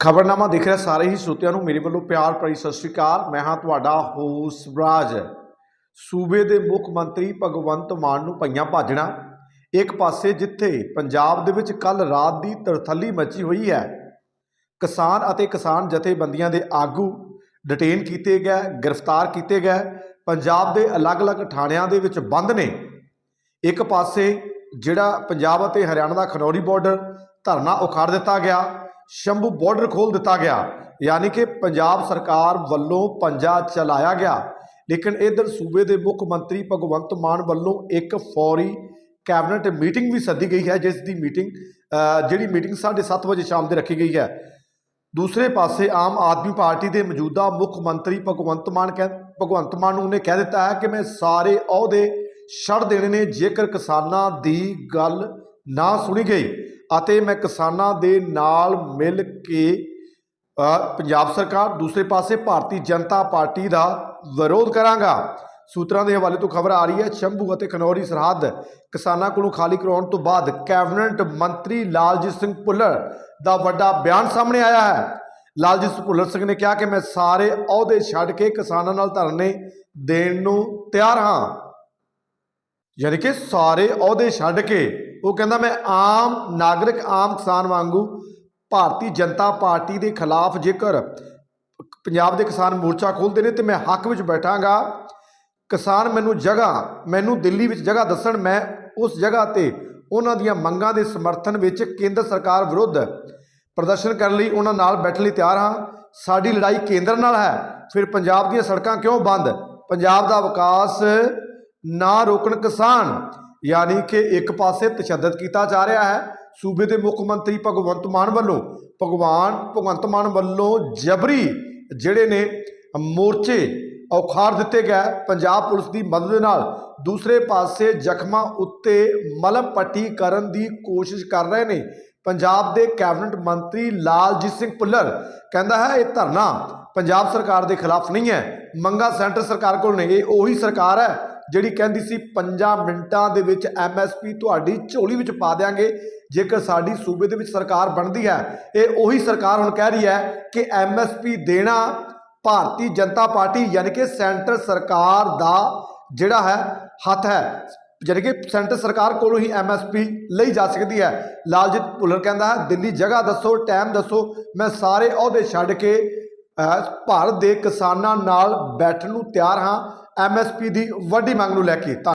ਖਬਰਨਾਮਾ ਦੇਖ ਰਿਹਾ, ਸਾਰੇ ਹੀ ਸਰੋਤਿਆਂ ਨੂੰ ਮੇਰੇ ਵੱਲੋਂ ਪਿਆਰ ਭਰੀ ਸਤਿ ਸ਼੍ਰੀ ਅਕਾਲ। ਮੈਂ ਹਾਂ ਤੁਹਾਡਾ ਹੋਸ ਬਰਾਜ ਸੂਬੇ ਦੇ ਮੁੱਖ ਮੰਤਰੀ ਭਗਵੰਤ ਮਾਨ ਨੂੰ ਪਈਆਂ ਭਾਜਣਾ ਇੱਕ ਪਾਸੇ ਜਿੱਥੇ ਪੰਜਾਬ ਦੇ ਵਿੱਚ ਕੱਲ ਰਾਤ ਦੀ ਤਰਥੱਲੀ ਮਚੀ ਹੋਈ ਹੈ, ਕਿਸਾਨ ਅਤੇ ਕਿਸਾਨ ਜਥੇਬੰਦੀਆਂ ਦੇ ਆਗੂ ਡਿਟੇਨ ਕੀਤੇ ਗਏ, ਗ੍ਰਿਫਤਾਰ ਕੀਤੇ ਗਏ। ਪੰਜਾਬ ਦੇ ਅਲੱਗ-ਅਲੱਗ ਥਾਣਿਆਂ ਦੇ ਵਿੱਚ ਬੰਦ ਨੇ। ਇੱਕ ਪਾਸੇ ਜਿਹੜਾ ਪੰਜਾਬ ਅਤੇ ਹਰਿਆਣਾ ਦਾ ਖਨੌਰੀ ਬਾਰਡਰ ਧਰਨਾ ਉਖਾੜ ਦਿੱਤਾ ਗਿਆ ਸ਼ੰਭੂ ਬਾਰਡਰ ਖੋਲ ਦਿੱਤਾ ਗਿਆ। ਯਾਨੀ ਕਿ ਪੰਜਾਬ ਸਰਕਾਰ ਵੱਲੋਂ ਪੰਜਾ ਚਲਾਇਆ ਗਿਆ। ਲੇਕਿਨ ਇਧਰ ਸੂਬੇ ਦੇ ਮੁੱਖ ਮੰਤਰੀ ਭਗਵੰਤ ਮਾਨ ਵੱਲੋਂ ਇੱਕ ਫੌਰੀ ਕੈਬਨਿਟ ਮੀਟਿੰਗ ਵੀ ਸੱਦੀ ਗਈ ਹੈ, ਜਿਸ ਦੀ ਮੀਟਿੰਗ ਜਿਹੜੀ ਮੀਟਿੰਗ 7:30 ਵਜੇ ਸ਼ਾਮ ਦੇ ਰੱਖੀ ਗਈ ਹੈ। ਦੂਸਰੇ ਪਾਸੇ ਆਮ ਆਦਮੀ ਪਾਰਟੀ ਦੇ ਮੌਜੂਦਾ ਮੁੱਖ ਮੰਤਰੀ ਭਗਵੰਤ ਮਾਨ ਕਹਿ, ਭਗਵੰਤ ਮਾਨ ਨੂੰ ਉਹਨੇ ਕਹਿ ਦਿੱਤਾ ਹੈ ਕਿ ਮੈਂ ਸਾਰੇ ਅਹੁਦੇ ਛੱਡ ਦੇਣੇ ਨੇ, ਜੇਕਰ ਕਿਸਾਨਾਂ ਦੀ ਗੱਲ ਨਾ ਸੁਣੀ ਗਈ ਅਤੇ ਮੈਂ ਕਿਸਾਨਾਂ ਦੇ ਨਾਲ ਮਿਲ ਕੇ ਪੰਜਾਬ ਸਰਕਾਰ ਦੂਸਰੇ ਪਾਸੇ ਭਾਰਤੀ ਜਨਤਾ ਪਾਰਟੀ ਦਾ ਵਿਰੋਧ ਕਰਾਂਗਾ। ਸੂਤਰਾਂ ਦੇ ਹਵਾਲੇ ਤੋਂ ਖਬਰ ਆ ਰਹੀ ਹੈ, ਸ਼ੰਭੂ ਅਤੇ ਖਨੌਰੀ ਸਰਹੱਦ ਕਿਸਾਨਾਂ ਕੋਲੋਂ ਖਾਲੀ ਕਰਵਾਉਣ ਤੋਂ ਬਾਅਦ ਕੈਬਨਿਟ ਮੰਤਰੀ ਲਾਲਜੀਤ ਸਿੰਘ ਭੁੱਲਰ ਦਾ ਵੱਡਾ ਬਿਆਨ ਸਾਹਮਣੇ ਆਇਆ ਹੈ। ਲਾਲਜੀਤ ਸਿੰਘ ਭੁੱਲਰ ਸਿੰਘ ਨੇ ਕਿਹਾ ਕਿ ਮੈਂ ਸਾਰੇ ਅਹੁਦੇ ਛੱਡ ਕੇ ਕਿਸਾਨਾਂ ਨਾਲ ਧਰਨੇ ਦੇਣ ਨੂੰ ਤਿਆਰ ਹਾਂ। ਯਾਨੀ ਕਿ ਸਾਰੇ ਅਹੁਦੇ ਛੱਡ ਕੇ ਉਹ ਕਹਿੰਦਾ, ਮੈਂ ਆਮ ਨਾਗਰਿਕ, ਆਮ ਕਿਸਾਨ ਵਾਂਗੂ ਭਾਰਤੀ ਜਨਤਾ ਪਾਰਟੀ ਦੇ ਖਿਲਾਫ ਜੇਕਰ ਪੰਜਾਬ ਦੇ ਕਿਸਾਨ ਮੋਰਚਾ ਖੋਲ੍ਹਦੇ ਨੇ ਤੇ ਮੈਂ ਹੱਕ ਵਿੱਚ ਬੈਠਾਂਗਾ। ਕਿਸਾਨ ਮੈਨੂੰ ਜਗ੍ਹਾ, ਮੈਨੂੰ ਦਿੱਲੀ ਵਿੱਚ ਜਗ੍ਹਾ ਦੱਸਣ, ਮੈਂ ਉਸ ਜਗ੍ਹਾ ਤੇ ਉਹਨਾਂ ਦੀਆਂ ਮੰਗਾਂ ਦੇ ਸਮਰਥਨ ਵਿੱਚ ਕੇਂਦਰ ਸਰਕਾਰ ਵਿਰੁੱਧ ਪ੍ਰਦਰਸ਼ਨ ਕਰਨ ਲਈ ਉਹਨਾਂ ਨਾਲ ਬੈਠਣ ਲਈ ਤਿਆਰ ਹਾਂ। ਸਾਡੀ ਲੜਾਈ ਕੇਂਦਰ ਨਾਲ ਹੈ। ਫਿਰ ਪੰਜਾਬ ਦੀਆਂ ਸੜਕਾਂ ਕਿਉਂ ਬੰਦ? ਪੰਜਾਬ ਦਾ ਵਿਕਾਸ ਨਾ ਰੋਕਣ ਕਿਸਾਨ ਯਾਨੀ ਕਿ ਇੱਕ ਪਾਸੇ ਤਸ਼ੱਦਦ ਕੀਤਾ ਜਾ ਰਿਹਾ ਹੈ। ਸੂਬੇ ਦੇ ਮੁੱਖ ਮੰਤਰੀ ਭਗਵੰਤ ਮਾਨ ਵੱਲੋਂ, ਭਗਵਾਨ ਭਗਵੰਤ ਮਾਨ ਵੱਲੋਂ ਜਬਰੀ ਜਿਹੜੇ ਨੇ, ਮੋਰਚੇ ਔਖਾੜ ਦਿੱਤੇ ਗਏ। ਪੰਜਾਬ ਪੁਲਿਸ ਦੀ ਮਦਦ ਨਾਲ ਦੂਸਰੇ ਪਾਸੇ ਜ਼ਖਮਾਂ ਉੱਤੇ ਮਲਮ ਪੱਟੀ ਕਰਨ ਦੀ ਕੋਸ਼ਿਸ਼ ਕਰ ਰਹੇ ਨੇ। ਪੰਜਾਬ ਦੇ ਕੈਬਨਿਟ ਮੰਤਰੀ ਲਾਲਜੀਤ ਸਿੰਘ ਭੁੱਲਰ ਕਹਿੰਦਾ ਹੈ, ਇਹ ਧਰਨਾ ਪੰਜਾਬ ਸਰਕਾਰ ਦੇ ਖਿਲਾਫ ਨਹੀਂ ਹੈ। ਮੰਗਾ ਸੈਂਟਰ ਸਰਕਾਰ ਕੋਲ ਨਹੀਂ ਇਹ ਉਹੀ ਸਰਕਾਰ ਹੈ ਜਿਹੜੀ ਕਹਿੰਦੀ ਸੀ 5 ਮਿੰਟਾਂ ਦੇ ਵਿੱਚ ਐਮਐਸਪੀ ਤੁਹਾਡੀ ਝੋਲੀ ਵਿੱਚ ਪਾ ਦੇਾਂਗੇ ਜੇਕਰ ਸਾਡੀ ਸੂਬੇ ਦੇ ਵਿੱਚ ਸਰਕਾਰ ਬਣਦੀ ਹੈ। ਇਹ ਉਹੀ ਸਰਕਾਰ ਹੁਣ ਕਹਿ ਰਹੀ ਹੈ ਕਿ ਐਮਐਸਪੀ ਦੇਣਾ ਭਾਰਤੀ ਜਨਤਾ ਪਾਰਟੀ, ਯਾਨੀ ਕਿ ਸੈਂਟਰ ਸਰਕਾਰ ਦਾ ਜਿਹੜਾ ਹੈ, ਹੱਥ ਹੈ। ਯਾਨੀ ਕਿ ਸੈਂਟਰ ਸਰਕਾਰ ਕੋਲੋਂ ਹੀ ਐਮਐਸਪੀ ਲਈ ਜਾ ਸਕਦੀ ਹੈ। ਲਾਲਜੀਤ ਭੁੱਲਰ ਕਹਿੰਦਾ ਹੈ, ਦਿੱਲੀ ਜਗ੍ਹਾ ਦੱਸੋ, ਟਾਈਮ ਦੱਸੋ, ਮੈਂ ਸਾਰੇ ਅਹੁਦੇ ਛੱਡ ਕੇ ਭਾਰਤ ਦੇ ਕਿਸਾਨਾਂ ਨਾਲ ਬੈਠਣ ਨੂੰ ਤਿਆਰ ਹਾਂ। ਐਮਐਸਪੀ ਦੀ ਵੱਡੀ ਮੰਗ ਨੂੰ ਲੈ ਕੇ ਧੰਨ-